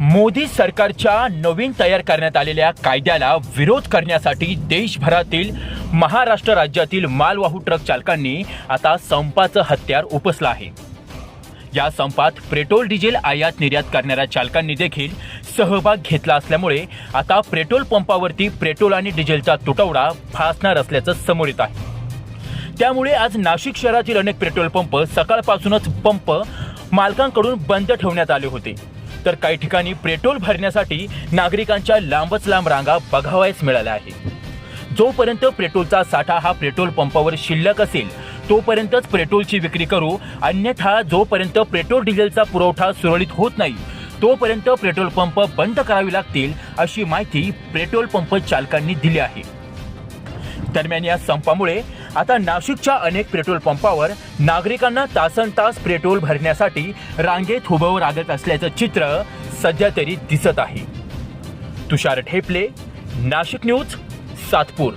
मोदी सरकारच्या नवीन तयार करण्यात आलेल्या कायद्याला विरोध करण्यासाठी देशभरातील महाराष्ट्र राज्यातील मालवाहू ट्रक चालकांनी आता संपाचं हत्यार उपसलं आहे. या संपात पेट्रोल डिझेल आयात निर्यात करणाऱ्या चालकांनी देखील सहभाग घेतला असल्यामुळे आता पेट्रोल पंपावरती पेट्रोल आणि डिझेलचा तुटवडा फासणार असल्याचं समोर येत आहे. त्यामुळे आज नाशिक शहरातील अनेक पेट्रोल पंप सकाळपासूनच पंप मालकांकडून बंद ठेवण्यात आले होते. तर काही ठिकाणी पेट्रोल भरण्यासाठी नागरिकांच्या लांबच लांब रांगा बघावयास मिळाल्या आहे जोपर्यंत पेट्रोलचा साठा हा पेट्रोल पंपावर शिल्लक असेल तोपर्यंतच पेट्रोलची विक्री करू अन्यथा जोपर्यंत पेट्रोल डिझेलचा पुरवठा सुरळीत होत नाही तोपर्यंत पेट्रोल पंप बंद करावे लागतील अशी माहिती पेट्रोल पंप चालकांनी दिली आहे. दरम्यान या संपामुळे आता नाशिकच्या अनेक पेट्रोल पंपावर नागरिकांना तासन तास पेट्रोल भरण्यासाठी रांगेत उभं लागत असल्याचं चित्र सध्या तरी दिसत आहे. तुषार ठेपले नाशिक न्यूज सातपूर.